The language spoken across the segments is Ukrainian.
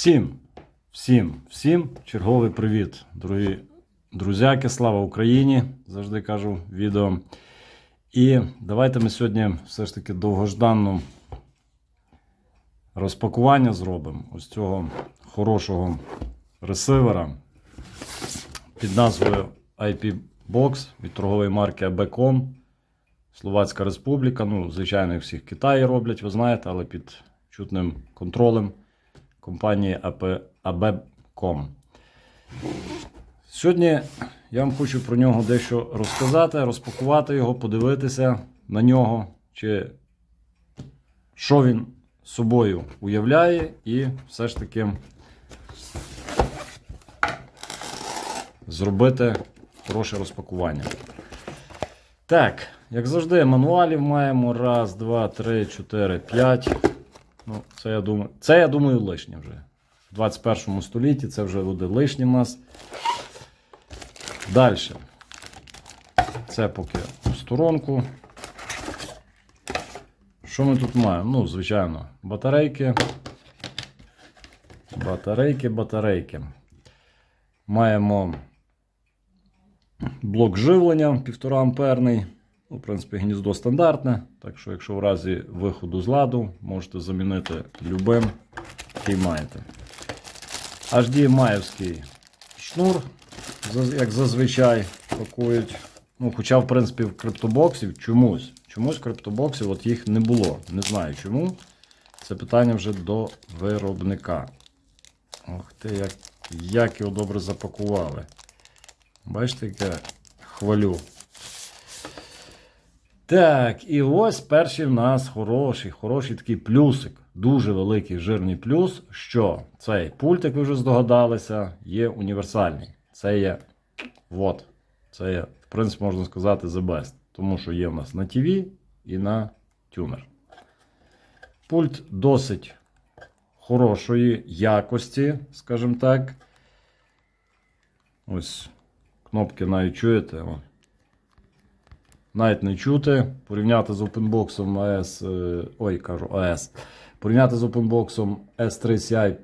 Всім, всім, всім черговий привіт, дорогі друзяки, слава Україні! Завжди кажу відео. І давайте ми сьогодні все ж таки довгожданну розпакування зробимо ось цього хорошого ресивера під назвою IP Box від торгової марки Abecom. Словацька Республіка. Ну, звичайно, їх всіх Китаї роблять, ви знаєте, але під чутним контролем компанії AP Сьогодні я вам хочу про нього дещо розказати, розпакувати його, подивитися на нього, чи що він собою уявляє, і все ж таки зробити хороше розпакування. Так, як завжди, мануалів маємо. Раз, два, три, чотири, п'ять. Ну, це я думаю, це я думаю лишнє вже. В 21 столітті це вже буде лишнє в нас. Далі. Це поки в сторонку. Що ми тут маємо? Ну, звичайно, батарейки. Батарейки, батарейки. Маємо блок живлення 1,5 амперний. Ну, в принципі, гніздо стандартне. Так що, якщо в разі виходу з ладу, можете замінити любим, який маєте. HDMI-овський шнур, як зазвичай пакують. Ну, хоча, в принципі, в криптобоксів чомусь. Чомусь в криптобоксів от їх не було. Не знаю чому. Це питання вже до виробника. Ох ти, як, як його добре запакували. Бачите, яке хвалю. Так, і ось перший в нас хороший, хороший такий плюсик. Дуже великий жирний плюс, що цей пульт, як ви вже здогадалися, є універсальний. Це є, от, це є, в принципі, можна сказати, the best. Тому що є в нас на TV і на тюнер. Пульт досить хорошої якості, скажімо так. Ось кнопки навіть чуєте. Навіть не чути. Порівняти з OpenBox AS, е, ой, кажу AS. Порівняти з OpenBox S3CI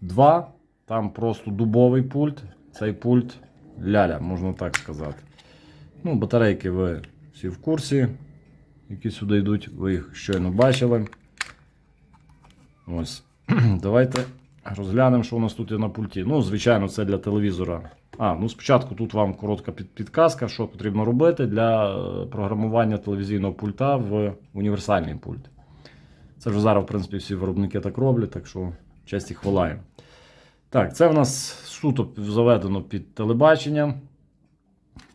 2. Там просто дубовий пульт. Цей пульт ляля, можна так сказати. Ну, батарейки ви всі в курсі, які сюди йдуть, ви їх щойно бачили. Ось. Давайте розглянемо, що у нас тут є на пульті. Ну, звичайно, це для телевізора. А, ну спочатку тут вам коротка підказка, що потрібно робити для е, програмування телевізійного пульта в універсальний пульт. Це вже зараз, в принципі, всі виробники так роблять, так що честь і хвала. Так, це в нас суто заведено під телебачення.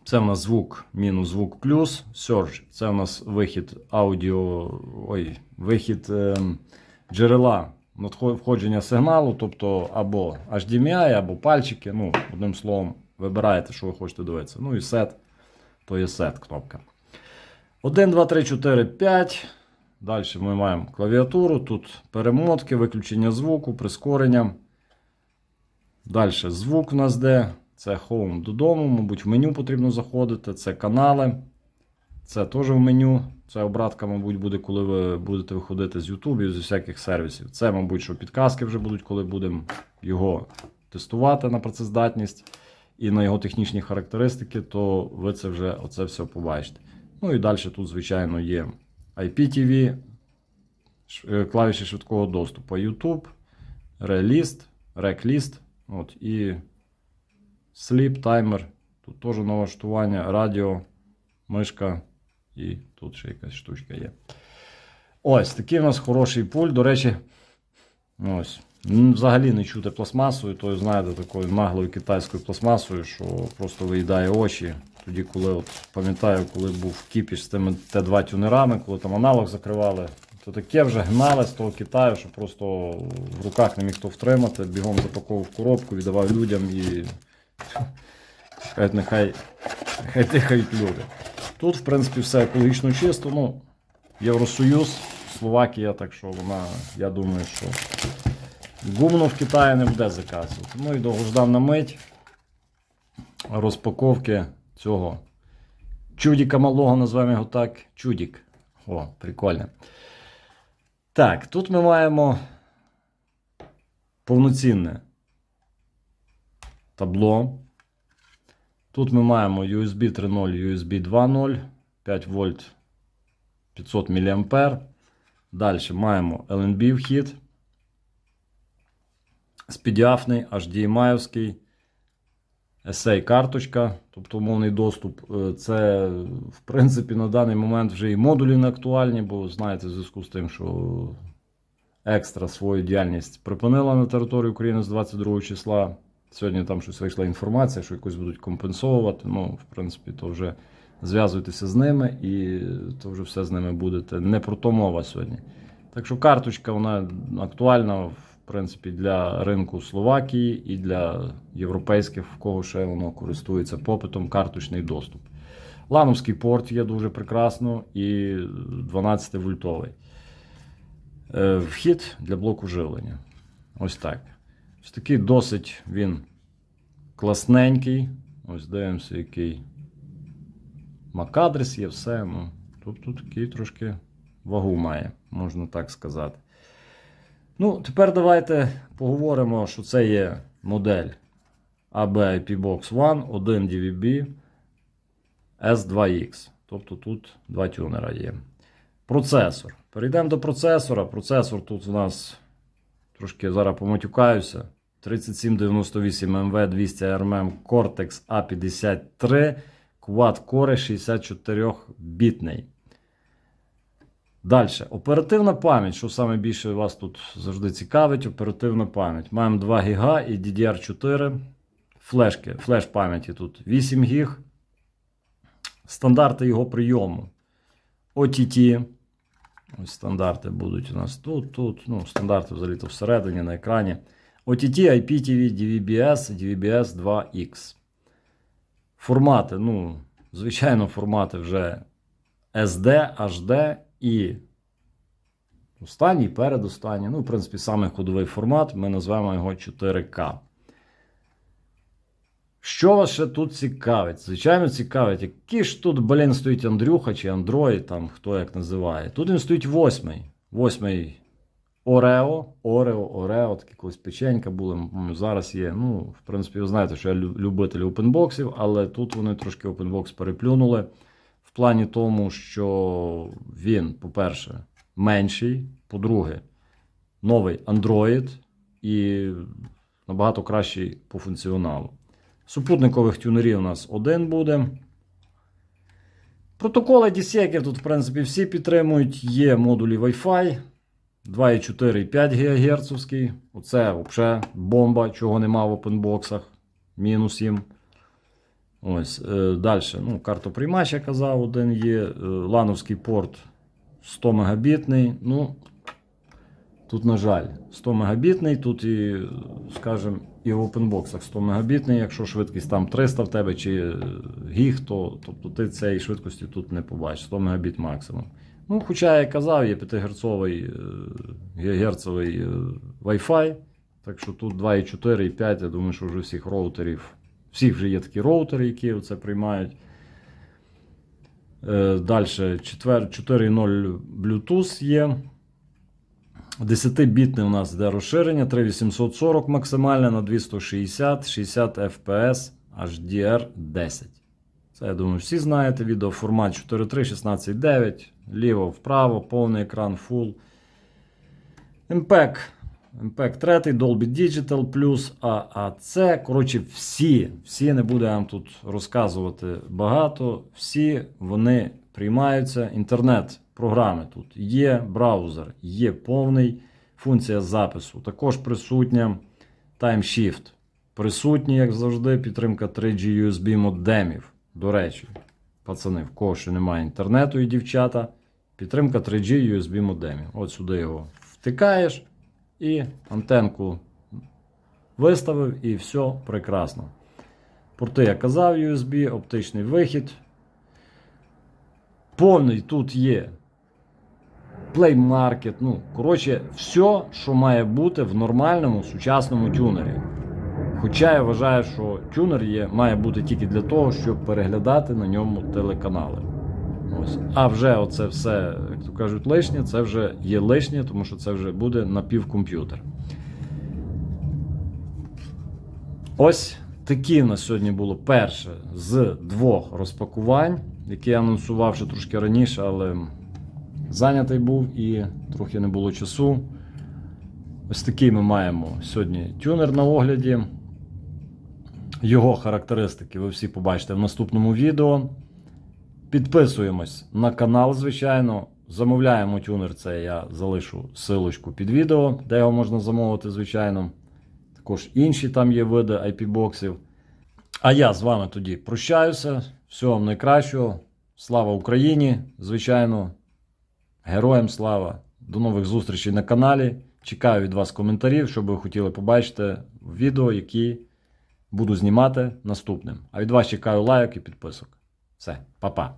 Це в нас звук мінус звук плюс. Surge. Це в нас вихід аудіо. Ой, вихід ем, джерела входження сигналу, тобто або HDMI, або пальчики. Ну, одним словом, вибираєте, що ви хочете дивитися. Ну і сет, то є сет кнопка. 1, 2, 3, 4, 5. Далі ми маємо клавіатуру. Тут перемотки, виключення звуку, прискорення. Далі звук у нас де. Це Home додому, мабуть, в меню потрібно заходити. Це канали. Це теж в меню. Це обратка, мабуть, буде, коли ви будете виходити з і з усяких сервісів. Це, мабуть, що підказки вже будуть, коли будемо його тестувати на працездатність і на його технічні характеристики, то ви це вже оце все побачите. Ну і далі тут, звичайно, є IPTV, е, клавіші швидкого доступу, YouTube, Relist, Reclist, от, і Sleep Timer. Тут теж налаштування, радіо, мишка і тут ще якась штучка є. Ось такий у нас хороший пульт. До речі, ось. Взагалі не чути пластмасою, то знаєте, такою наглою китайською пластмасою, що просто виїдає очі. Тоді, коли от пам'ятаю, коли був кіпіш з тими Т2 тюнерами, коли там аналог закривали, то таке вже гнали з того Китаю, що просто в руках не міг хто втримати, бігом запаковував коробку, віддавав людям і нехай, нехай тихають люди. Тут, в принципі, все екологічно чисто. Ну, Євросоюз, Словакія, так що вона, я думаю, що гумно в Китаї не буде заказувати. Ну і довгождана мить розпаковки цього чудіка малого, називаємо його так. Чудік. О, прикольно. Так, тут ми маємо повноцінне табло. Тут ми маємо USB 3.0, USB 2.0, 5 вольт 500 мА. Далі маємо LNB вхід. Спідіафний, HDMI-овський, SA карточка, тобто умовний доступ. Е, Це, в принципі, на даний момент вже і модулі не актуальні, бо знаєте, в зв'язку з тим, що екстра свою діяльність припинила на території України з 22 числа. Сьогодні там щось вийшла інформація, що якось будуть компенсовувати. Ну, в принципі, то вже зв'язуйтеся з ними і то вже все з ними будете. Не про то мова сьогодні. Так що карточка вона актуальна, в принципі, для ринку Словакії і для європейських, в кого ще воно користується попитом, карточний доступ. Лановський порт є дуже прекрасно і 12 вольтовий. Е, Вхід для блоку живлення. Ось так. Ось такий досить він класненький. Ось дивимося, який MAC-адрес є, все. Ну, тобто такий трошки вагу має, можна так сказати. Ну, тепер давайте поговоримо, що це є модель AB IP Box One 1 DVB S2X. Тобто тут два тюнера є. Процесор. Перейдемо до процесора. Процесор тут у нас трошки зараз поматюкаюся. 3798 MV 200 RMM Cortex A53 Quad Core 64 бітний. Далі. Оперативна пам'ять, що саме більше вас тут завжди цікавить, оперативна пам'ять. Маємо 2 ГБ і DDR4. Флешки. Флеш пам'яті тут 8 ГБ. Стандарти його прийому. OTT. Ось стандарти будуть у нас тут, тут. Ну, стандарти взагалі-то всередині на екрані. OTT, IPTV, DVBS, DVBS 2X. Формати, ну, звичайно, формати вже SD, HD і останній, передостанній. Ну, в принципі, саме ходовий формат. Ми назвемо його 4К. Що вас ще тут цікавить? Звичайно, цікавить, які ж тут, блін, стоїть Андрюха чи Android, там хто як називає. Тут він стоїть восьмий. Восьмий Орео, Орео, Орео, такі колись печенька були, зараз є. Ну, в принципі, ви знаєте, що я любитель опенбоксів, але тут вони трошки опенбокс переплюнули. В плані тому, що він, по-перше, менший, по-друге, новий Android і набагато кращий по функціоналу. Супутникових тюнерів у нас один буде. Протоколи DSEC тут, в принципі, всі підтримують. Є модулі Wi-Fi 2,4 5 ГГц. Оце взагалі бомба, чого нема в опенбоксах. Мінус їм. Ось, е, далі. Ну, картоприймач, я казав, один є. Е, лановський порт 100 мегабітний. Ну, тут, на жаль, 100 мегабітний, тут і, скажімо, і в опенбоксах 100 мегабітний, якщо швидкість там 300 в тебе чи е, гіг, то тобто ти цієї швидкості тут не побачиш. 100 мегабіт максимум. Ну, хоча я казав, є 5 герцовий гігагерцовий е, Wi-Fi. Так що тут 2,4 і 5, я думаю, що вже всіх роутерів. Всіх вже є такі роутери, які це приймають. Е, Далі 4.0 Bluetooth є. 10-бітне у нас йде розширення, 3840 максимальне на 260, 60 FPS HDR 10. Це, я думаю, всі знаєте. Відеоформат 4.3, 16.9, ліво вправо, повний екран Full. MPEG. MPEG 3, Dolby Digital плюс AAC. Коротше, всі, всі не буду я вам тут розказувати багато. Всі вони приймаються. Інтернет-програми тут є, браузер, є повний функція запису. Також присутня Time Shift. Присутні, як завжди, підтримка 3G USB модемів. До речі, пацани, в кого ще немає інтернету і дівчата, підтримка 3G USB модемів. От сюди його втикаєш і антенку виставив, і все прекрасно. Порти, я казав, USB, оптичний вихід. Повний тут є Play Market. Ну, коротше, все, що має бути в нормальному сучасному тюнері. Хоча я вважаю, що тюнер є, має бути тільки для того, щоб переглядати на ньому телеканали. Ось. А вже оце все, як то кажуть, лишнє, це вже є лишнє, тому що це вже буде напівкомп'ютер. Ось такі в нас сьогодні було перше з двох розпакувань, які я анонсував ще трошки раніше, але зайнятий був і трохи не було часу. Ось такий ми маємо сьогодні тюнер на огляді. Його характеристики ви всі побачите в наступному відео. Підписуємось на канал, звичайно. Замовляємо тюнер, це я залишу силочку під відео, де його можна замовити, звичайно. Також інші там є види IP-боксів. А я з вами тоді прощаюся. Всього вам найкращого. Слава Україні! Звичайно. Героям слава! До нових зустрічей на каналі. Чекаю від вас коментарів, що ви хотіли побачити в відео, які буду знімати наступним. А від вас чекаю лайк і підписок. Все, па-па.